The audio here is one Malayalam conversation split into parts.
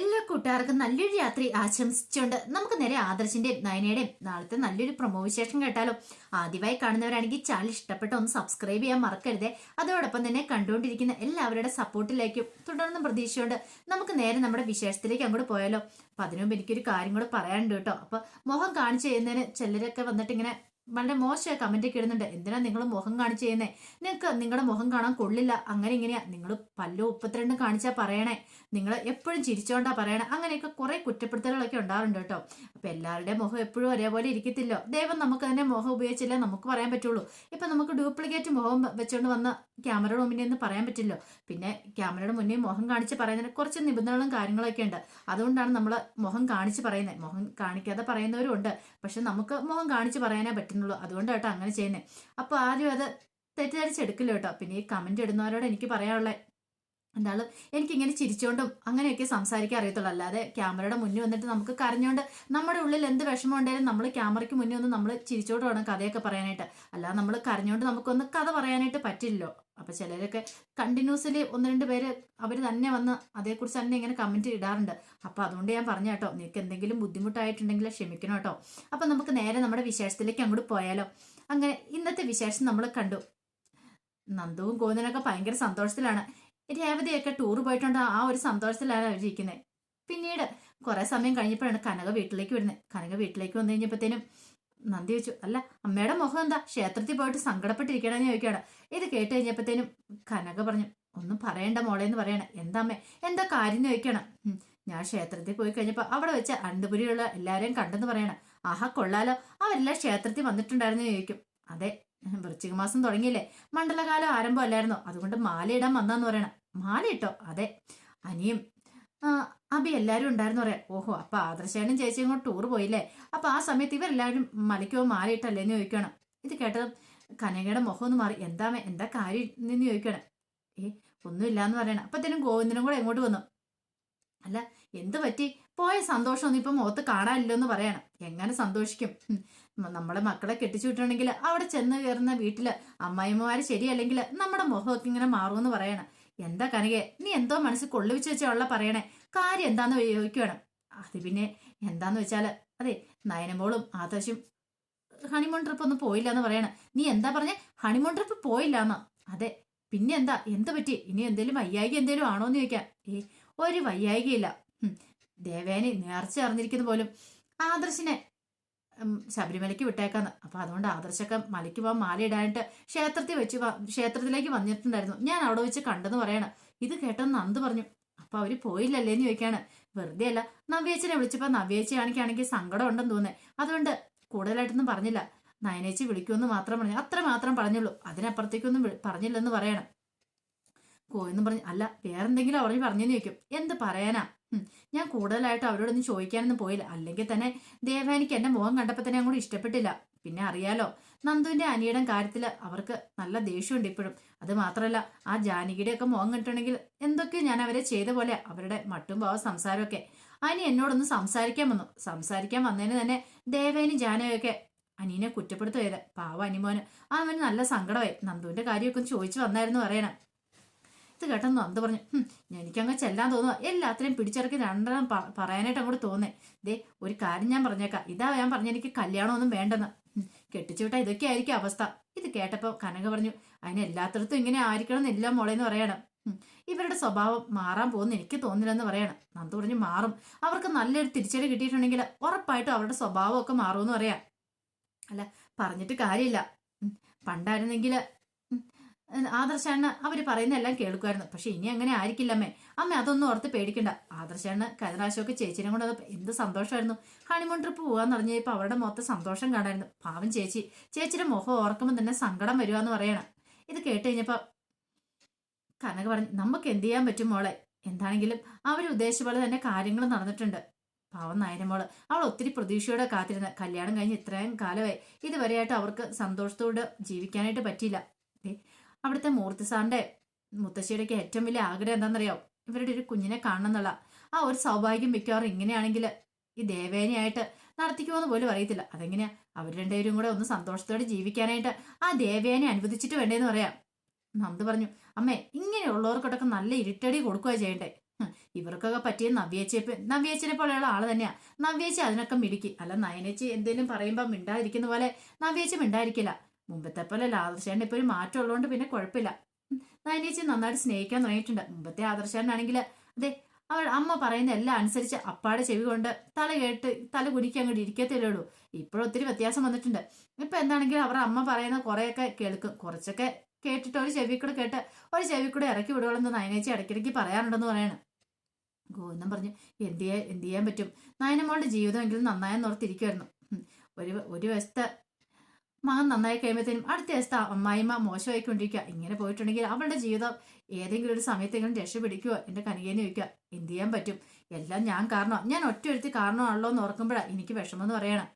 എല്ലാ കൂട്ടുകാർക്കും നല്ലൊരു രാത്രി ആശംസിച്ചുകൊണ്ട് നമുക്ക് നേരെ ആദർശിന്റെയും നയനയുടെയും നാളത്തെ നല്ലൊരു പ്രൊമോ വിശേഷം കേട്ടാലോ. ആദ്യമായി കാണുന്നവരാണെങ്കിൽ ചാനൽ ഇഷ്ടപ്പെട്ട ഒന്ന് സബ്സ്ക്രൈബ് ചെയ്യാൻ മറക്കരുതേ. അതോടൊപ്പം തന്നെ കണ്ടുകൊണ്ടിരിക്കുന്ന എല്ലാവരുടെ സപ്പോർട്ടിലേക്കും തുടർന്നും പ്രതീക്ഷയുണ്ട് നമുക്ക് നേരെ നമ്മുടെ വിശേഷത്തിലേക്ക് അങ്ങോട്ട് പോയാലോ. അപ്പൊ അതിനുമുമ്പ് എനിക്കൊരു കാര്യം കൂടെ പറയാനുണ്ട് കേട്ടോ. അപ്പൊ മുഖം കാണിച്ചു ചെയ്യുന്നതിന് ചിലരൊക്കെ വന്നിട്ട് ഇങ്ങനെ വളരെ മോശമായ കമന്റ് ഒക്കെ ഇടുന്നുണ്ട്. എന്തിനാ നിങ്ങൾ മുഖം കാണിച്ചു ചെയ്യുന്നേ? നിങ്ങൾക്ക് നിങ്ങളുടെ മുഖം കാണാൻ കൊള്ളില്ല. അങ്ങനെ ഇങ്ങനെയാ. നിങ്ങൾ പല്ലു മുപ്പത്തിരണ്ടും കാണിച്ചാൽ പറയണേ. നിങ്ങൾ എപ്പോഴും ചിരിച്ചോണ്ടാ പറയണേ. അങ്ങനെയൊക്കെ കുറെ കുറ്റപ്പെടുത്തലുകളൊക്കെ ഉണ്ടാറുണ്ട് കേട്ടോ. അപ്പൊ എല്ലാവരുടെയും മുഖം എപ്പോഴും ഒരേപോലെ ഇരിക്കത്തില്ലോ. ദൈവം നമുക്ക് തന്നെ മുഖം ഉപയോഗിച്ചില്ല? നമുക്ക് പറയാൻ പറ്റുള്ളൂ. ഇപ്പൊ നമുക്ക് ഡ്യൂപ്ലിക്കേറ്റ് മുഖം വെച്ചുകൊണ്ട് വന്ന ക്യാമറയുടെ മുന്നിൽ നിന്ന് പറയാൻ പറ്റില്ലോ. പിന്നെ ക്യാമറയുടെ മുന്നേ മുഖം കാണിച്ച് പറയുന്നതിന് കുറച്ച് നിബന്ധനകളും കാര്യങ്ങളൊക്കെ ഉണ്ട്. അതുകൊണ്ടാണ് നമ്മൾ മുഖം കാണിച്ച് പറയുന്നത് മുഖം കാണിക്കാതെ പറയുന്നവരും ഉണ്ട്. പക്ഷെ നമുക്ക് മുഖം കാണിച്ച് പറയാനേ പറ്റുന്നുള്ളൂ അതുകൊണ്ടാണ് കേട്ടോ അങ്ങനെ ചെയ്യുന്നത് അപ്പോൾ ആരും അത് തെറ്റിദ്ധരിച്ചെടുക്കില്ല കേട്ടോ. പിന്നെ ഈ കമന്റ് ഇടുന്നവരോട് എനിക്ക് പറയാനുള്ളത് എന്തായാലും എനിക്കിങ്ങനെ ചിരിച്ചുകൊണ്ടും അങ്ങനെയൊക്കെ സംസാരിക്കാൻ അറിയത്തുള്ളൂ. അല്ലാതെ ക്യാമറയുടെ മുന്നിൽ വന്നിട്ട് നമുക്ക് കരഞ്ഞുകൊണ്ട് നമ്മുടെ ഉള്ളിൽ എന്ത് വിഷമം ഉണ്ടെങ്കിലും നമ്മൾ ക്യാമറയ്ക്ക് മുന്നിൽ ഒന്ന് നമ്മൾ ചിരിച്ചോണ്ട് വേണം കഥയൊക്കെ പറയാനായിട്ട്. അല്ലാതെ നമ്മൾ കരഞ്ഞുകൊണ്ട് നമുക്കൊന്ന് കഥ പറയാനായിട്ട് പറ്റില്ലല്ലോ. അപ്പൊ ചിലരൊക്കെ കണ്ടിന്യൂസ്ലി ഒന്ന് രണ്ട് പേര് അവർ തന്നെ വന്ന് അതേക്കുറിച്ച് തന്നെ ഇങ്ങനെ കമന്റ് ഇടാറുണ്ട്. അപ്പൊ അതുകൊണ്ട് ഞാൻ പറഞ്ഞു കേട്ടോ നിനക്ക് എന്തെങ്കിലും ബുദ്ധിമുട്ടായിട്ടുണ്ടെങ്കിൽ ക്ഷമിക്കണം കേട്ടോ. അപ്പൊ നമുക്ക് നേരെ നമ്മുടെ വിശേഷത്തിലേക്ക് അങ്ങോട്ട് പോയാലോ. അങ്ങനെ ഇന്നത്തെ വിശേഷം നമ്മൾ കണ്ടു. നന്ദുവും ഗോവിന്ദനൊക്കെ ഭയങ്കര സന്തോഷത്തിലാണ്. രേവതിയൊക്കെ ടൂർ പോയിട്ടുണ്ട്. ആ ഒരു സന്തോഷത്തിലാണ് അവരിയ്ക്കുന്നത് പിന്നീട് കുറെ സമയം കഴിഞ്ഞപ്പോഴാണ് കനക വീട്ടിലേക്ക് വരുന്നത് കനക വീട്ടിലേക്ക് വന്നു കഴിഞ്ഞപ്പോഴത്തേനും നന്ദി വെച്ചു അല്ല അമ്മയുടെ മുഖം എന്താ? ക്ഷേത്രത്തിൽ പോയിട്ട് സങ്കടപ്പെട്ടിരിക്കണമെന്ന് ചോദിക്കുകയാണ്. ഇത് കേട്ട് കഴിഞ്ഞപ്പോഴത്തേനും കനക പറഞ്ഞു ഒന്നും പറയണ്ട മോളെ എന്ന് പറയണ. എന്താ അമ്മേ? എന്താ കാര്യം? ചോദിക്കണം ഞാൻ ക്ഷേത്രത്തിൽ പോയി കഴിഞ്ഞപ്പോൾ അവിടെ വെച്ച് അണ്ടുപുരിയുള്ള എല്ലാവരെയും കണ്ടെന്ന് പറയണം. ആഹാ കൊള്ളാലോ. അവരെല്ലാം ക്ഷേത്രത്തിൽ വന്നിട്ടുണ്ടായിരുന്നു ചോദിക്കും. അതെ വൃശ്ചിക മാസം തുടങ്ങിയില്ലേ. മണ്ഡലകാലം ആരംഭമല്ലായിരുന്നോ? അതുകൊണ്ട് മാലയിടാൻ വന്നാന്ന് പറയണം. മാല ഇട്ടോ അതെ. അനിയും അബി എല്ലാരും ഉണ്ടായിരുന്നു പറയാം ഓഹോ അപ്പൊ ആദർശേനും ചേച്ചിയും കൂടെ ടൂർ പോയില്ലേ? അപ്പൊ ആ സമയത്ത് ഇവരെല്ലാവരും മലയ്ക്കോ മാറിയിട്ടല്ലേ എന്ന് ചോദിക്കണം ഇത് കേട്ടത് കനകയുടെ മുഖം ഒന്ന് മാറി എന്താ എന്താ കാര്യം? എന്ന് ചോദിക്കണം ഏ ഒന്നുമില്ല എന്ന് പറയണം അപ്പത്തേനും ഗോവിന്ദനും കൂടെ എങ്ങോട്ട് വന്നു? അല്ല എന്ത് പറ്റി? പോയ സന്തോഷമൊന്നും ഇപ്പൊ മുഖത്ത് കാണാനില്ലോ എന്ന് പറയണം. എങ്ങനെ സന്തോഷിക്കും? നമ്മളെ മക്കളെ കെട്ടിച്ചു വിട്ടണമെങ്കിൽ അവിടെ ചെന്ന് കയറുന്ന വീട്ടിൽ അമ്മായിമ്മമാര് ശരിയല്ലെങ്കിൽ നമ്മുടെ മുഖമൊക്കെ ഇങ്ങനെ മാറുമെന്ന് പറയണം. എന്താ കനകെ നീ എന്തോ മനസ്സിൽ കൊള്ളുവിച്ച് വെച്ചുള്ള പറയണേ. കാര്യം എന്താന്ന് ചോദിക്കുവാണ്. അത് പിന്നെ എന്താന്ന് വെച്ചാൽ അതെ നയനമോളും ആദർശും ഹണിമൂൺ ട്രിപ്പ് ഒന്നും പോയില്ല എന്ന് പറയണേ. നീ എന്താ പറഞ്ഞേ? ഹണിമൂൺ ട്രിപ്പ് പോയില്ല എന്നാ അതെ പിന്നെ എന്താ? എന്ത് പറ്റി? ഇനി എന്തേലും വയ്യായിക എന്തേലും ആണോ എന്ന് ചോദിക്കാം. ഏ ഒരു വയ്യായികയില്ല. ദേവേനെ നേർച്ച അറിഞ്ഞിരിക്കുന്ന പോലും. ആദർശിനെ ശബരിമലയ്ക്ക് വിട്ടേക്കാന്ന്. അപ്പൊ അതുകൊണ്ട് ആദർശൊക്കെ മലയ്ക്ക് പോകാൻ മാലയിടാനായിട്ട് ക്ഷേത്രത്തിൽ വെച്ച് ക്ഷേത്രത്തിലേക്ക് വന്നിട്ടുണ്ടായിരുന്നു. ഞാൻ അവിടെ വെച്ച് കണ്ടെന്ന് പറയണം. ഇത് കേട്ടെന്ന് നന്ദു പറഞ്ഞു. അപ്പൊ അവർ പോയില്ലല്ലേ എന്ന് ചോദിക്കാണ്. വെറുതെ അല്ല നവ്യേച്ചനെ വിളിച്ചപ്പോ നവ്യേച്ചിയാണെങ്കിൽ സങ്കടം ഉണ്ടെന്ന് തോന്നേ അതുകൊണ്ട് കൂടുതലായിട്ടൊന്നും പറഞ്ഞില്ല. നയനേച്ചി വിളിക്കുമെന്ന് മാത്രം പറഞ്ഞു അത്ര മാത്രം പറഞ്ഞുള്ളൂ. അതിനപ്പുറത്തേക്കൊന്നും പറഞ്ഞില്ലെന്ന് പറയണം. കോയെന്നും പറഞ്ഞു അല്ല വേറെന്തെങ്കിലും അവർ പറഞ്ഞെന്ന് ചോദിക്കും. എന്ത് പറയാനാ? ഞാൻ കൂടുതലായിട്ട് അവരോടൊന്നും ചോദിക്കാനൊന്നും പോയില്ല. അല്ലെങ്കിൽ തന്നെ ദേവാനിക്ക് എന്റെ മുഖം കണ്ടപ്പോൾ തന്നെ അങ്ങോട്ട് ഇഷ്ടപ്പെട്ടില്ല. പിന്നെ അറിയാലോ നന്ദുവിന്റെ അനിയുടെ കാര്യത്തിൽ അവർക്ക് നല്ല ദേഷ്യമുണ്ട് ഇപ്പോഴും. അത് മാത്രമല്ല ആ ജാനകിയുടെ ഒക്കെ മുഖം കിട്ടണമെങ്കിൽ എന്തൊക്കെ ഞാൻ അവരെ ചെയ്ത പോലെ അവരുടെ മട്ടും ഭാവ സംസാരമൊക്കെ. അനി എന്നോടൊന്ന് സംസാരിക്കാൻ വന്നു. സംസാരിക്കാൻ വന്നതിന് തന്നെ ദേവേനി ജാനയൊക്കെ അനീനെ കുറ്റപ്പെടുത്തുകയത് പാവ അനിമോന്. അവന് നല്ല സങ്കടമായി. നന്ദുവിന്റെ കാര്യമൊക്കെ ചോദിച്ചു വന്നായിരുന്നു പറയണം. ഇത് കേട്ടെന്ന്. അന്ത് പറഞ്ഞു "ഹും, എനിക്കങ്ങ് ചെല്ലാൻ തോന്നുക എല്ലാത്തിനെയും പിടിച്ചിറക്കി രണ്ടെണ്ണം പറയാനായിട്ട് അങ്ങോട്ട് തോന്നേ. ദേ ഒരു കാര്യം ഞാൻ പറഞ്ഞേക്കാം. ഇതാ ഞാൻ പറഞ്ഞ എനിക്ക് കല്യാണമൊന്നും വേണ്ടെന്ന്. കെട്ടിച്ചുവിട്ടാ ഇതൊക്കെ ആയിരിക്കും അവസ്ഥ. ഇത് കേട്ടപ്പോ കനക പറഞ്ഞു അതിന് എല്ലാത്തിടത്തും ഇങ്ങനെ ആയിരിക്കണം എന്നില്ല മോളേന്ന് പറയണം. ഇവരുടെ സ്വഭാവം മാറാൻ പോകുന്ന എനിക്ക് തോന്നില്ലെന്ന് പറയണം. നന്ദു പറഞ്ഞു മാറും. അവർക്ക് നല്ലൊരു തിരിച്ചടി കിട്ടിയിട്ടുണ്ടെങ്കിൽ ഉറപ്പായിട്ടും അവരുടെ സ്വഭാവമൊക്കെ മാറുമെന്ന് പറയാം. അല്ല പറഞ്ഞിട്ട് കാര്യമില്ല. പണ്ടായിരുന്നെങ്കിൽ ആദർശാണ് അവർ പറയുന്ന എല്ലാം കേൾക്കുമായിരുന്നു. പക്ഷെ ഇനി അങ്ങനെ ആയിരിക്കില്ല അമ്മേ അമ്മ അതൊന്നും ഓർത്ത് പേടിക്കണ്ട. ആദർശാണ് കഴിഞ്ഞ ചേച്ചിനെ കൊണ്ട് എന്ത് സന്തോഷമായിരുന്നു. ഹണിമൂൺ ട്രിപ്പ് പോകാന്ന് പറഞ്ഞപ്പോൾ അവരുടെ മൊത്തം സന്തോഷം കാണായിരുന്നു. പാവം ചേച്ചി. ചേച്ചിയുടെ മുഖം ഓർക്കുമ്പോൾ തന്നെ സങ്കടം വരുവാന്ന് പറയണം. ഇത് കേട്ട് കഴിഞ്ഞപ്പോൾ കനക പറഞ്ഞു നമുക്ക് എന്ത് ചെയ്യാൻ പറ്റും മോളെ? എന്താണെങ്കിലും അവർ ഉദ്ദേശിച്ച പോലെ തന്നെ കാര്യങ്ങൾ നടന്നിട്ടുണ്ട്. പാവം നായനമോൾ അവൾ ഒത്തിരി പ്രതീക്ഷയോടെ കാത്തിരുന്ന. കല്യാണം കഴിഞ്ഞ് ഇത്രയും കാലമായി. ഇതുവരെയായിട്ട് അവർക്ക് സന്തോഷത്തോടെ ജീവിക്കാനായിട്ട് പറ്റിയില്ല. അവിടുത്തെ മൂർത്തി സാറിന്റെ മുത്തശ്ശിയുടെയൊക്കെ ഏറ്റവും വലിയ ആഗ്രഹം എന്താണെന്നറിയാം? ഇവരുടെ ഒരു കുഞ്ഞിനെ കാണണം എന്നുള്ള. ആ ഒരു സൗഭാഗ്യം മിക്കവാറും ഇങ്ങനെയാണെങ്കിൽ ഈ ദേവേനയായിട്ട് നടത്തിക്കുമെന്ന് പോലും അറിയത്തില്ല. അതെങ്ങനെയാ? അവർ രണ്ടുപേരും കൂടെ ഒന്ന് സന്തോഷത്തോടെ ജീവിക്കാനായിട്ട് ആ ദേവേനെ അനുവദിച്ചിട്ട് വേണ്ടേന്ന് പറയാം. നന്ദ് പറഞ്ഞു അമ്മേ ഇങ്ങനെയുള്ളവർക്കൊക്കെ നല്ല ഇരുട്ടടി കൊടുക്കുക ചെയ്യണ്ടേ? ഇവർക്കൊക്കെ പറ്റിയ നവ്യേച്ചേപ്പ് നവ്യേച്ചിനെ പോലെയുള്ള ആൾ തന്നെയാ. നവ്യേച്ചി അതിനൊക്കെ മിടുക്കി. അല്ല നയനേച്ചി എന്തെങ്കിലും പറയുമ്പോൾ മിണ്ടാതിരിക്കുന്ന പോലെ നവ്യേച്ചി മിണ്ടായിരിക്കില്ല മുമ്പത്തെ പോലെ ആദർശേണ്ട ഇപ്പൊ ഒരു മാറ്റം ഉള്ളതുകൊണ്ട് പിന്നെ കുഴപ്പമില്ല. നയനേച്ചി നന്നായിട്ട് സ്നേഹിക്കാൻ തുടങ്ങിയിട്ടുണ്ട്. മുമ്പത്തെ ആദർശേട്ടനാണെങ്കിൽ അതെ അവൾ അമ്മ പറയുന്ന എല്ലാം അനുസരിച്ച് അപ്പാടെ ചെവി കൊണ്ട് തല കേട്ട് തല കുനിക്ക് അങ്ങോട്ട് ഇരിക്കത്തല്ലേ ഇപ്പോഴും ഒത്തിരി വ്യത്യാസം വന്നിട്ടുണ്ട്. ഇപ്പൊ എന്താണെങ്കിലും അവരുടെ അമ്മ പറയുന്ന കുറെയൊക്കെ കേൾക്കും. കുറച്ചൊക്കെ കേട്ടിട്ട് ഒരു ചെവി കൂടെ കേട്ട് ഒരു ചെവി കൂടെ ഇറക്കി വിടുകയെന്ന് നയനേച്ചി ഇടയ്ക്കിടയ്ക്ക് പറയാറുണ്ടെന്ന് പറയണം. ഗോവിന്ദൻ പറഞ്ഞു എന്ത് ചെയ്യാൻ എന്ത് ചെയ്യാൻ പറ്റും? നയനമ്മളുടെ ജീവിതമെങ്കിലും നന്നായെന്ന് ഓർത്തിരിക്കുമായിരുന്നു ഒരു ഒരു വശത്ത് മകൻ നന്നായി കഴിയുമ്പോഴത്തേനും അടുത്ത ദിവസത്തെ അമ്മായിമ്മ മോശമായിക്കൊണ്ടിരിക്കുക. ഇങ്ങനെ പോയിട്ടുണ്ടെങ്കിൽ അവളുടെ ജീവിതം ഏതെങ്കിലും ഒരു സമയത്തെങ്കിലും രക്ഷപ്പെടിക്കുക എന്റെ കനികേനെ ചോദിക്കുക. എന്ത് ചെയ്യാൻ പറ്റും? എല്ലാം ഞാൻ കാരണം? ഞാൻ ഒറ്റ ഒരുത്തി കാരണമാണല്ലോ എന്ന് ഓർക്കുമ്പോഴാണ് എനിക്ക് വിഷമം പറയണം.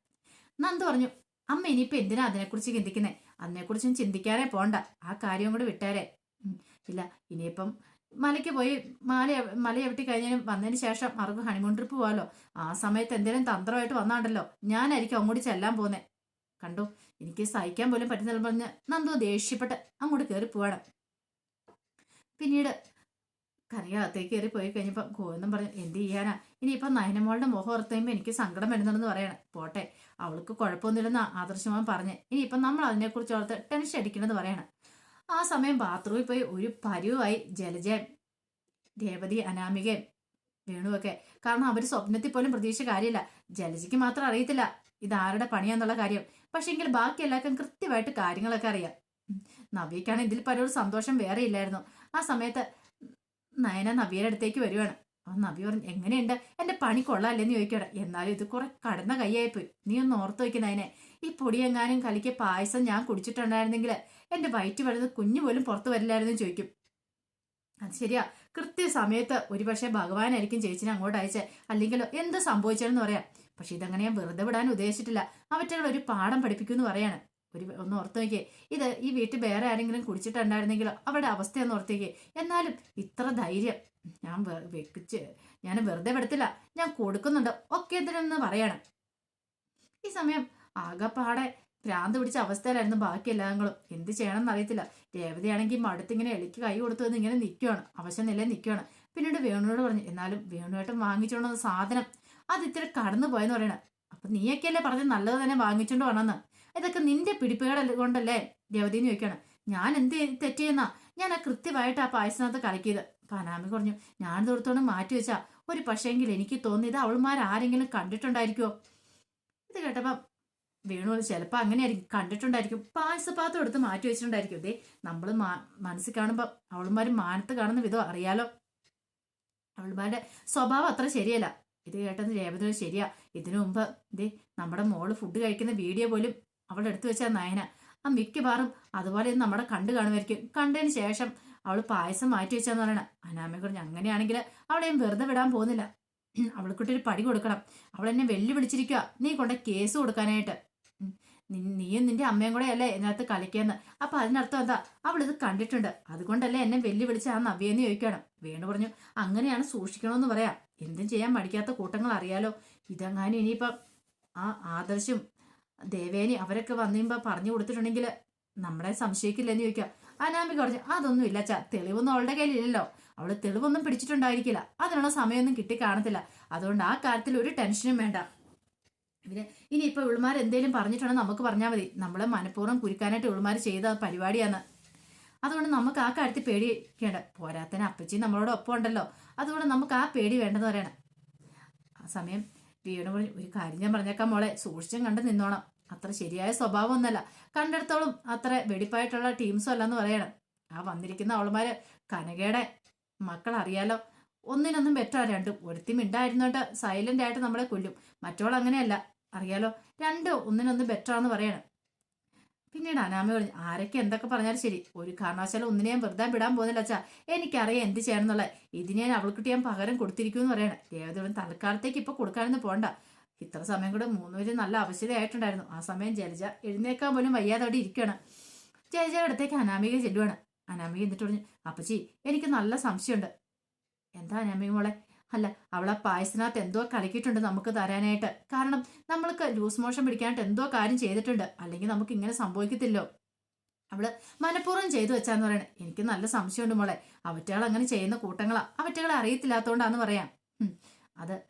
നന്ദു പറഞ്ഞു അമ്മ ഇനിയിപ്പോൾ എന്തിനാ അതിനെക്കുറിച്ച് ചിന്തിക്കുന്നേ? അതിനെക്കുറിച്ചും ചിന്തിക്കാനേ പോണ്ട. ആ കാര്യം കൂടെ വിട്ടാരേ. ഇല്ല ഇനിയിപ്പം മലയ്ക്ക് പോയി മല മല എവിട്ടി കഴിഞ്ഞാലും വന്നതിന് ശേഷം അവർക്ക് ഹണിമൂൺ ട്രിപ്പ് പോകാമല്ലോ ആ സമയത്ത് എന്തെങ്കിലും തന്ത്രമായിട്ട് വന്നാണ്ടല്ലോ. ഞാനായിരിക്കും അങ്ങോട്ട് ചെല്ലാൻ പോന്നെ കണ്ടു? എനിക്ക് സഹിക്കാൻ പോലും പറ്റുന്നില്ല പറഞ്ഞ് നന്ദു ദേഷ്യപ്പെട്ട് അങ്ങോട്ട് കയറി പോവാണ്. പിന്നീട് കനകത്തേക്ക് കയറി പോയി കഴിഞ്ഞപ്പോൾ ഗോവിന്ദൻ പറഞ്ഞു എന്ത് ചെയ്യാനാ? ഇനിയിപ്പോൾ നയനമോളുടെ മുഖം ഓർത്തുമ്പോൾ എനിക്ക് സങ്കടം വരുന്നുണ്ടെന്ന് പറയണം. പോട്ടെ അവൾക്ക് കുഴപ്പമൊന്നുമില്ലെന്ന് ആദർശമാൻ പറഞ്ഞ് ഇനിയിപ്പം നമ്മൾ അതിനെക്കുറിച്ച് ഓർത്ത് ടെൻഷൻ അടിക്കണമെന്ന് പറയണം. ആ സമയം ബാത്റൂമിൽ പോയി ഒരു പരുവായി ജലജയം രേവതി അനാമികയും വേണുവൊക്കെ. കാരണം അവർ സ്വപ്നത്തിൽ പോലും പ്രതീക്ഷ കാര്യമില്ല. ജലജയ്ക്ക് മാത്രം അറിയത്തില്ല. ഇതാരുടെ പണിയാന്നുള്ള കാര്യം. പക്ഷെ എങ്കിൽ ബാക്കി എല്ലാവർക്കും കൃത്യമായിട്ട് കാര്യങ്ങളൊക്കെ അറിയാം. നവ്യക്കാണ് ഇതിൽ പലൊരു സന്തോഷം വേറെ ഇല്ലായിരുന്നു. ആ സമയത്ത് നയന നവിയുടെ അടുത്തേക്ക് വരുവാണ്. ആ നവി പറഞ്ഞു എങ്ങനെയുണ്ട്? എന്റെ പണി കൊള്ളാല്ലെന്ന് ചോദിക്കണം എന്നാലും ഇത് കുറെ കടന്ന കൈയായിപ്പോയി നീ ഒന്ന് ഓർത്ത് വയ്ക്കുന്ന അതിനെ ഈ പൊടിയെങ്ങാനും കലിക്ക് പായസം ഞാൻ കുടിച്ചിട്ടുണ്ടായിരുന്നെങ്കിൽ എന്റെ വയറ്റ് വരുന്നത് കുഞ്ഞു പോലും പുറത്തു വരില്ലായിരുന്നു ചോദിക്കും. അത് ശരിയാ. കൃത്യ കൃത്യസമയത്ത് ഒരുപക്ഷെ ഭഗവാനായിരിക്കും ചേച്ചിനെ അങ്ങോട്ട് അയച്ചേ. അല്ലെങ്കിൽ എന്ത് സംഭവിച്ചതെന്ന് പറയാം. പക്ഷെ ഇതങ്ങനെ ഞാൻ വെറുതെ വിടാൻ ഉദ്ദേശിച്ചിട്ടില്ല. അവറ്റകൾ ഒരു പാഠം പഠിപ്പിക്കുമെന്ന് പറയാണ്. ഒരു ഒന്ന് ഓർത്ത് നോക്കിയേ. ഇത് ഈ വീട്ടിൽ വേറെ ആരെങ്കിലും കുടിച്ചിട്ടുണ്ടായിരുന്നെങ്കിലോ? അവരുടെ അവസ്ഥ ഒന്ന് ഓർത്തേക്കേ എന്നാലും ഇത്ര ധൈര്യം. ഞാൻ വെക്കിച്ച് ഞാൻ വെറുതെ വിടത്തില്ല. ഞാൻ കൊടുക്കുന്നുണ്ട്. ഒക്കെ എന്തിനെന്ന് പറയണം. ഈ സമയം ആകെപ്പാടെ ഭ്രാന്ത് പിടിച്ച അവസ്ഥയിലായിരുന്നു ബാക്കി എല്ലാങ്ങളും എന്ത് ചെയ്യണമെന്ന് അറിയത്തില്ല. രേവതിയാണെങ്കിൽ മടുത്തിങ്ങനെ എളിക്ക് കൈ കൊടുത്തു വന്ന് ഇങ്ങനെ നിൽക്കുകയാണ് അവശ നില നിൽക്കുവാണ് പിന്നീട് വേണുവിനോട് പറഞ്ഞു എന്നാലും വേണുവേട്ടൻ വാങ്ങിച്ചോണ്ടുന്ന സാധനം അത് ഇത്തിരി കടന്നു പോയെന്ന് പറയണ. അപ്പൊ നീയൊക്കെയല്ലേ പറഞ്ഞ് നല്ലത് തന്നെ വാങ്ങിച്ചോണ്ട് വന്നെന്ന് ഇതൊക്കെ നിന്റെ പിടിപ്പുകേട് കൊണ്ടല്ലേ? ദേവതീന്ന് ചോദിക്കണം. ഞാൻ എന്ത് തെറ്റിയെന്നാ ഞാൻ ആ കൃത്യമായിട്ട് ആ പായസത്തിനകത്ത് കലക്കിയത്. പനാമി പറഞ്ഞു ഞാൻ ദൂരത്തോട് മാറ്റി വെച്ചാ ഒരു പക്ഷേങ്കിൽ എനിക്ക് തോന്നിയത് അവൾമാരാരെങ്കിലും കണ്ടിട്ടുണ്ടായിരിക്കുമോ ഇത് കേട്ടപ്പം വീണു ചിലപ്പോൾ അങ്ങനെയായിരിക്കും. കണ്ടിട്ടുണ്ടായിരിക്കും. പായസപാത്രം എടുത്ത് മാറ്റി വെച്ചിട്ടുണ്ടായിരിക്കും. ദേ നമ്മൾ മനസ്സിൽ കാണുമ്പോൾ അവൾമാർ മാനത്ത് കാണുന്ന വിധം അറിയാലോ. അവളുമാരുടെ സ്വഭാവം അത്ര ശരിയല്ല. ഇത് കേട്ടത് രേവതി ശരിയാ. ഇതിനു മുമ്പ് ദേ നമ്മുടെ മോൾ ഫുഡ് കഴിക്കുന്ന വീഡിയോ പോലും അവളുടെ എടുത്തു വെച്ചാൽ നയന. ആ മിക്കവാറും അതുപോലെ ഇന്ന് നമ്മുടെ കണ്ടു കാണുമായിരിക്കും. കണ്ടതിന് ശേഷം അവൾ പായസം മാറ്റി വെച്ചാന്ന് പറയണ. അനാമയെ കുറിച്ച് അങ്ങനെയാണെങ്കിൽ അവളെയും വെറുതെ വിടാൻ പോകുന്നില്ല. അവൾക്കിട്ടൊരു പടി കൊടുക്കണം. അവൾ എന്നെ വെല്ലുവിളിച്ചിരിക്കുക നീ കൊണ്ട കേസ് കൊടുക്കാനായിട്ട്. നീയും നിന്റെ അമ്മയും കൂടെ അല്ലേ ഇതിനകത്ത് കളിക്കാന്ന്? അപ്പൊ അതിനർത്ഥം എന്താ? അവൾ ഇത് കണ്ടിട്ടുണ്ട്. അതുകൊണ്ടല്ലേ എന്നെ വെല്ലുവിളിച്ച ആ നവ്യെന്ന് ചോദിക്കണം വേണു പറഞ്ഞു അങ്ങനെയാണ് സൂക്ഷിക്കണമെന്ന് പറയാം. എന്തും ചെയ്യാൻ മടിക്കാത്ത കൂട്ടങ്ങൾ അറിയാലോ. ഇതെങ്ങാനും ഇനിയിപ്പം ആ ആദർശും ദേവേനി അവരൊക്കെ വന്നിമ്പോ പറഞ്ഞു കൊടുത്തിട്ടുണ്ടെങ്കിൽ നമ്മളെ സംശയിക്കില്ലെന്ന് ചോദിക്കാം. അനാമിക പറഞ്ഞു അതൊന്നും ഇല്ല ചാ തെളിവൊന്നും അവളുടെ കയ്യിലില്ലല്ലോ. അവൾ തെളിവൊന്നും പിടിച്ചിട്ടുണ്ടായിരിക്കില്ല. അതിനുള്ള സമയമൊന്നും കിട്ടി കാണത്തില്ല അതുകൊണ്ട് ആ കാര്യത്തിൽ ഒരു ടെൻഷനും വേണ്ട. പിന്നെ ഇനി ഇപ്പൊ ഇവളുമാർ എന്തേലും പറഞ്ഞിട്ടുണ്ടെങ്കിൽ നമുക്ക് പറഞ്ഞാൽ മതി. നമ്മളെ മനഃപൂർവം കുരുക്കാനായിട്ട് ഇവളുമാർ ചെയ്ത പരിപാടിയാണ് അതുകൊണ്ട് നമുക്ക് ആ കാര്യത്തിൽ പേടിക്കേണ്ട പോരാത്തന അപ്പച്ചി നമ്മളോട് ഒപ്പം ഉണ്ടല്ലോ അതുകൊണ്ട് നമുക്ക് ആ പേടി വേണ്ടെന്ന് പറയണം. ആ സമയം വീണു പറഞ്ഞു ഒരു കാര്യം ഞാൻ പറഞ്ഞേക്കാം മോളെ. സൂക്ഷിച്ചും കണ്ട് നിന്നോണം. അത്ര ശരിയായ സ്വഭാവമൊന്നുമല്ല കണ്ടിടത്തോളം. അത്ര വെടിപ്പായിട്ടുള്ള ടീംസും അല്ലെന്ന് പറയണം. ആ വന്നിരിക്കുന്ന അവളുമാര് കനകയുടെ മക്കൾ അറിയാലോ ഒന്നിനൊന്നും ബെറ്റർ രണ്ടും. ഒരുത്തി മിണ്ടായിരുന്നോണ്ട് സൈലന്റ് ആയിട്ട് നമ്മളെ കൊല്ലും. മറ്റോൾ അങ്ങനെയല്ല അറിയാലോ? രണ്ടും ഒന്നിനൊന്ന് ബെറ്ററാന്ന് പറയണം. പിന്നീട് അനാമ പറഞ്ഞു ആരൊക്കെ എന്തൊക്കെ പറഞ്ഞാലും ശരി. ഒരു കാരണവശാലും ഒന്നിനെ ഞാൻ വെറുതെ വിടാൻ പോകുന്നില്ല അച്ഛാ. എനിക്കറിയാം എന്ത് ചെയ്യണം എന്നുള്ളത് ഇതിനെ ഞാൻ അവൾക്കിട്ട് ഞാൻ പകരം കൊടുത്തിരിക്കും എന്ന് പറയണം. ദേവദേവൻ തൽക്കാലത്തേക്ക് ഇപ്പൊ കൊടുക്കാനൊന്നും പോണ്ട. ഇത്ര സമയം കൂടെ മൂന്നുപേര് നല്ല അവശതയായിട്ടുണ്ടായിരുന്നു. ആ സമയം ജലജ എഴുന്നേക്കാൻ പോലും വയ്യാതെ അവിടെ ഇരിക്കുകയാണ്. ജലജയുടെ അടുത്തേക്ക് അനാമിക ചെല്ലുവാണ്. അനാമിക എന്നിട്ട് പറഞ്ഞു അപ്പച്ചി എനിക്ക് നല്ല സംശയമുണ്ട്. എന്താ അനാമിക മോളെ? അല്ല അവളെ പായസത്തിനകത്ത് എന്തോ കളിക്കിട്ടുണ്ട് നമുക്ക് തരാനായിട്ട്. കാരണം നമ്മൾക്ക് ലൂസ് മോഷൻ പിടിക്കാനായിട്ട് എന്തോ കാര്യം ചെയ്തിട്ടുണ്ട്. അല്ലെങ്കിൽ നമുക്ക് ഇങ്ങനെ സംഭവിക്കത്തില്ലോ. അവൾ മനഃപൂർവം ചെയ്തു വെച്ചാന്ന് പറയണേ. എനിക്ക് നല്ല സംശയമുണ്ട് മോളെ. അവറ്റകൾ അങ്ങനെ ചെയ്യുന്ന കൂട്ടങ്ങളാ. അവറ്റകളെ അറിയത്തില്ലാത്തോണ്ടാന്ന് പറയാം. അത്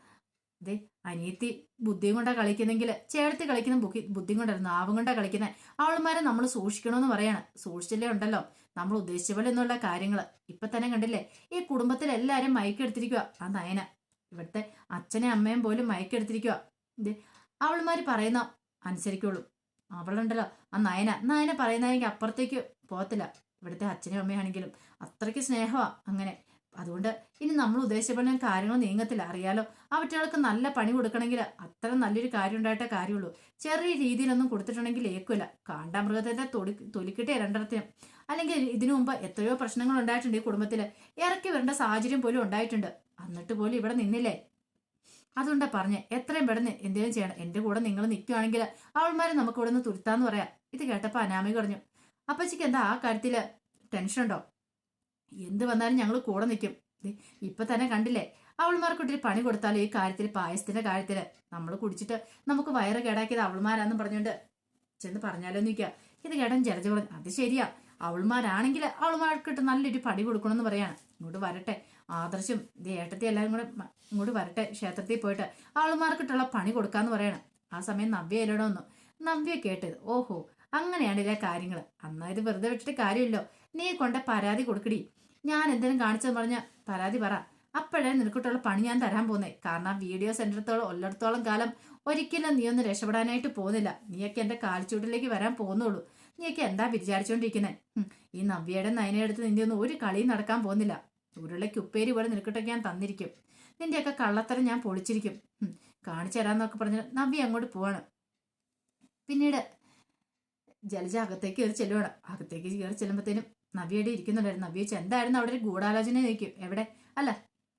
ദേ അനിയത്തി ബുദ്ധിയും കൊണ്ടാ കളിക്കുന്നെങ്കിൽ ചേർത്ത് കളിക്കുന്ന ബുദ്ധി ബുദ്ധിയും കൊണ്ടായിരുന്നു നാവും കൊണ്ടാ കളിക്കുന്നത് അവൾമാരെ നമ്മൾ സൂക്ഷിക്കണമെന്ന് പറയാണ്. സൂക്ഷിച്ചില്ലേ ഉണ്ടല്ലോ. നമ്മൾ ഉദ്ദേശിച്ച പോലെ എന്നുള്ള കാര്യങ്ങൾ ഇപ്പൊ തന്നെ കണ്ടില്ലേ? ഈ കുടുംബത്തിൽ എല്ലാരും മയക്കെടുത്തിരിക്കുക ആ നയന. ഇവിടുത്തെ അച്ഛനെ അമ്മയും പോലും മയക്കെടുത്തിരിക്കുക ഇത് അവൾമാര് പറയുന്ന അനുസരിക്കുള്ളൂ. അവളുണ്ടല്ലോ. ആ നയന. നയന പറയുന്നതെങ്കിൽ അപ്പുറത്തേക്ക് പോകത്തില്ല. ഇവിടുത്തെ അച്ഛനും അമ്മയാണെങ്കിലും അത്രയ്ക്ക് സ്നേഹമാ അങ്ങനെ. അതുകൊണ്ട് ഇനി നമ്മൾ ഉദ്ദേശിച്ച പോലെ കാര്യങ്ങൾ നീങ്ങത്തില്ല. അറിയാലോ? അവറ്റകൾക്ക് നല്ല പണി കൊടുക്കണമെങ്കിൽ അത്ര നല്ലൊരു കാര്യം ഉണ്ടായിട്ടേ കാര്യമുള്ളൂ. ചെറിയ രീതിയിലൊന്നും കൊടുത്തിട്ടുണ്ടെങ്കിൽ ഏക്കില്ല കാണ്ടാമൃഗത്തിന്റെ തൊടി തൊലിക്കിട്ടേ രണ്ടെണ്ണത്തിനും. അല്ലെങ്കിൽ ഇതിനു മുമ്പ് എത്രയോ പ്രശ്നങ്ങൾ ഉണ്ടായിട്ടുണ്ട് ഈ കുടുംബത്തിൽ ഇറക്കി വരേണ്ട സാഹചര്യം പോലും ഉണ്ടായിട്ടുണ്ട്. എന്നിട്ട് പോലും ഇവിടെ നിന്നില്ലേ? അതുകൊണ്ടാ പറഞ്ഞ് എത്രയും പെടുന്ന് എന്തെങ്കിലും ചെയ്യണം. എന്റെ കൂടെ നിങ്ങൾ നിൽക്കുകയാണെങ്കിൽ അവൾമാരെ നമുക്ക് ഇവിടെ നിന്ന് തുരുത്താന്ന് പറയാം. ഇത് കേട്ടപ്പോ അനാമി പറഞ്ഞു അപ്പച്ചിക്ക് എന്താ ആ കാര്യത്തിൽ ടെൻഷൻ ഉണ്ടോ എന്ത് വന്നാലും ഞങ്ങൾ കൂടെ നിൽക്കും. ഇപ്പൊ തന്നെ കണ്ടില്ലേ? അവൾമാർക്കൊട്ടിരി പണി കൊടുത്താലും ഈ കാര്യത്തിൽ പായസത്തിന്റെ കാര്യത്തിൽ? നമ്മൾ കുടിച്ചിട്ട് നമുക്ക് വയറ് കേടാക്കിയത് അവൾമാരാന്നും പറഞ്ഞുകൊണ്ട് ചെന്ന് പറഞ്ഞാലോ നിൽക്കുക ഇത് കേടൻ ജലജ പറഞ്ഞു അത് ശരിയാ. അവൾമാരാണെങ്കിൽ അവൾമാർക്കിട്ട് നല്ലൊരു പടി കൊടുക്കണമെന്ന് പറയാണ്. ഇങ്ങോട്ട് വരട്ടെ. ആദർശം ഏട്ടത്തി എല്ലാവരും കൂടെ ഇങ്ങോട്ട് വരട്ടെ ക്ഷേത്രത്തിൽ പോയിട്ട് അവൾമാർക്കിട്ടുള്ള പണി കൊടുക്കാന്ന് പറയണം. ആ സമയം നവ്യ എല്ലടോന്നു നവ്യ കേട്ടത് ഓഹോ അങ്ങനെയാണ് ഇല്ല കാര്യങ്ങൾ അന്നാ ഇത് വെറുതെ വിട്ടിട്ട് കാര്യമില്ലോ നീ കൊണ്ട പരാതി കൊടുക്കടി. ഞാൻ എന്തെങ്കിലും കാണിച്ചെന്ന് പറഞ്ഞ പരാതി പറ. അപ്പോഴേ നിനക്കിട്ടുള്ള പണി ഞാൻ തരാൻ പോന്നേ. കാരണം ആ വീഡിയോ സെന്ററത്തോളം ഉള്ളിടത്തോളം കാലം ഒരിക്കലും നീ ഒന്ന് രക്ഷപ്പെടാനായിട്ട് പോകുന്നില്ല. നീയൊക്കെ എന്റെ കാൽച്ചൂട്ടിലേക്ക് വരാൻ പോകുന്നുള്ളൂ. നീയൊക്കെ എന്താ വിചാരിച്ചോണ്ടിരിക്കുന്നത് ഈ നവ്യയുടെ നയനയെടുത്ത് നിന്റെ ഒന്നും ഒരു കളിയും നടക്കാൻ പോകുന്നില്ല. ഉരുളയ്ക്ക് ഉപ്പേരി പോലെ നിനക്കിട്ടൊക്കെ ഞാൻ തന്നിരിക്കും. നിന്റെയൊക്കെ കള്ളത്തരം ഞാൻ പൊളിച്ചിരിക്കും. കാണിച്ചു തരാന്നൊക്കെ പറഞ്ഞ് നവ്യ അങ്ങോട്ട് പോവാണ്. പിന്നീട് ജലജ അകത്തേക്ക് കയറി ചെല്ലുവാണ്. അകത്തേക്ക് കയറി ചെല്ലുമ്പോഴത്തേനും നവ്യയുടെ ഇരിക്കുന്നുണ്ടായിരുന്നു. നവ്യ എന്തായിരുന്നു അവിടെ ഒരു ഗൂഢാലോചന ചോദിക്കും. എവിടെ? അല്ല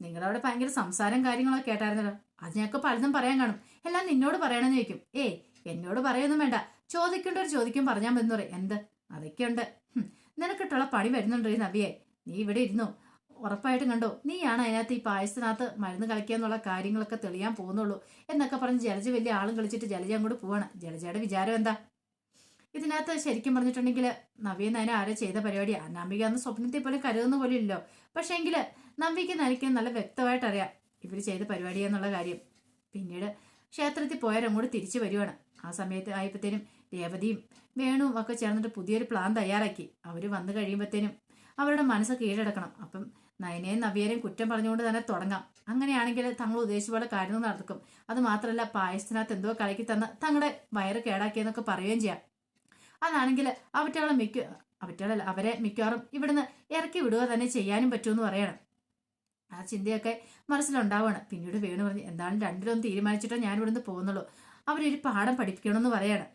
നിങ്ങളവിടെ ഭയങ്കര സംസാരം കാര്യങ്ങളൊക്കെ കേട്ടായിരുന്നല്ലോ. അത് ഞങ്ങൾക്ക് പലതും പറയാൻ കാണും. എല്ലാം നിന്നോട് പറയണമെന്ന് ചോദിക്കും. ഏയ് എന്നോട് പറയൊന്നും വേണ്ട. ചോദിക്കേണ്ട ഒരു ചോദിക്കും പറഞ്ഞാൽ മതി പറയും. എന്ത്? അതൊക്കെയുണ്ട് നിനക്കിട്ടുള്ള പണി വരുന്നുണ്ടോ ഈ നബിയെ നീ ഇവിടെ ഇരുന്നു? ഉറപ്പായിട്ടും കണ്ടോ? നീയാണ് അതിനകത്ത് ഈ പായസത്തിനകത്ത് മരുന്ന് കളിക്കുക എന്നുള്ള കാര്യങ്ങളൊക്കെ തെളിയാൻ പോകുന്നുള്ളൂ എന്നൊക്കെ പറഞ്ഞ് ജലജ വലിയ ആളും കളിച്ചിട്ട് ജലജ അങ്ങോട്ട് പോവാണ്. ജലജയുടെ വിചാരം എന്താ? ഇതിനകത്ത് ശരിക്കും പറഞ്ഞിട്ടുണ്ടെങ്കിൽ നവ്യ അതിനെ ആരോ ചെയ്ത പരിപാടി അനാമിക അന്ന് സ്വപ്നത്തെ പോലും കരുതുന്ന പോലും ഇല്ലല്ലോ. പക്ഷേ നമ്പിക്ക് നനയ്ക്ക് നല്ല വ്യക്തമായിട്ട് അറിയാം ഇവർ ചെയ്ത പരിപാടി എന്നുള്ള കാര്യം. പിന്നീട് ക്ഷേത്രത്തിൽ പോയവരങ്ങോട്ട് തിരിച്ചു വരുവാണ്. ആ സമയത്ത് ആയപ്പോഴത്തേനും രേവതിയും വേണുവും ഒക്കെ ചേർന്നിട്ട് പുതിയൊരു പ്ലാൻ തയ്യാറാക്കി. അവർ വന്നു കഴിയുമ്പോഴത്തേനും അവരുടെ മനസ്സ് കീഴടക്കണം. അപ്പം നയനയും നവ്യരെയും കുറ്റം പറഞ്ഞുകൊണ്ട് തന്നെ തുടങ്ങാം. അങ്ങനെയാണെങ്കിൽ തങ്ങൾ ഉദ്ദേശിച്ച പോലെ കാര്യങ്ങൾ നടക്കും. അത് മാത്രമല്ല പായസത്തിനകത്ത് എന്തോ കലക്കി തന്ന് തങ്ങളുടെ വയറ് കേടാക്കിയെന്നൊക്കെ പറയുകയും ചെയ്യാം. അതാണെങ്കിൽ അവറ്റകളെ മിക്ക അവറ്റകളല്ല അവരെ മിക്കവാറും ഇവിടുന്ന് ഇറക്കി വിടുക തന്നെ ചെയ്യാനും പറ്റുമെന്ന് പറയണം. ആ ചിന്തയൊക്കെ മനസ്സിലുണ്ടാവുകയാണ് പിന്നീട് വേണു പറഞ്ഞ് എന്താണ് രണ്ടിലൊന്നും തീരുമാനിച്ചിട്ടോ ഞാൻ ഇവിടുന്ന് പോകുന്നുള്ളൂ. അവരൊരു പാഠം പഠിപ്പിക്കണമെന്ന് പറയാണ്.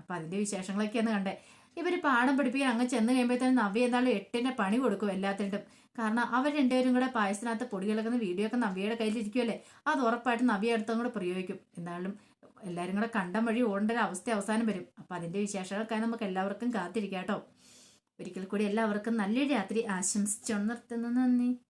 അപ്പം അതിന്റെ വിശേഷങ്ങളൊക്കെയാണ് കണ്ടേ. ഇവർ പാഠം പഠിപ്പിക്കാൻ അങ്ങ് ചെന്ന് കഴിയുമ്പോഴത്തേനും നവ്യ എന്തായാലും എട്ടിന്റെ പണി കൊടുക്കും എല്ലാത്തിനും കാരണം അവർ രണ്ടുപേരും കൂടെ പായസത്തിനകത്ത് പൊടി കിടക്കുന്ന വീഡിയോ ഒക്കെ നവ്യയുടെ കയ്യിലിരിക്കുമല്ലേ അത് ഉറപ്പായിട്ട് നവ്യ അടുത്തും കൂടെ പ്രയോഗിക്കും. എന്തായാലും എല്ലാവരും കൂടെ കണ്ടം വഴി ഓടേണ്ട ഒരു അവസ്ഥ അവസാനം വരും. അപ്പം അതിന്റെ വിശേഷങ്ങൾക്കായി നമുക്ക് എല്ലാവർക്കും കാത്തിരിക്കാം കേട്ടോ. ഒരിക്കൽ കൂടി എല്ലാവർക്കും നല്ലൊരു രാത്രി ആശംസിച്ചു നിർത്തുന്നു നന്ദി.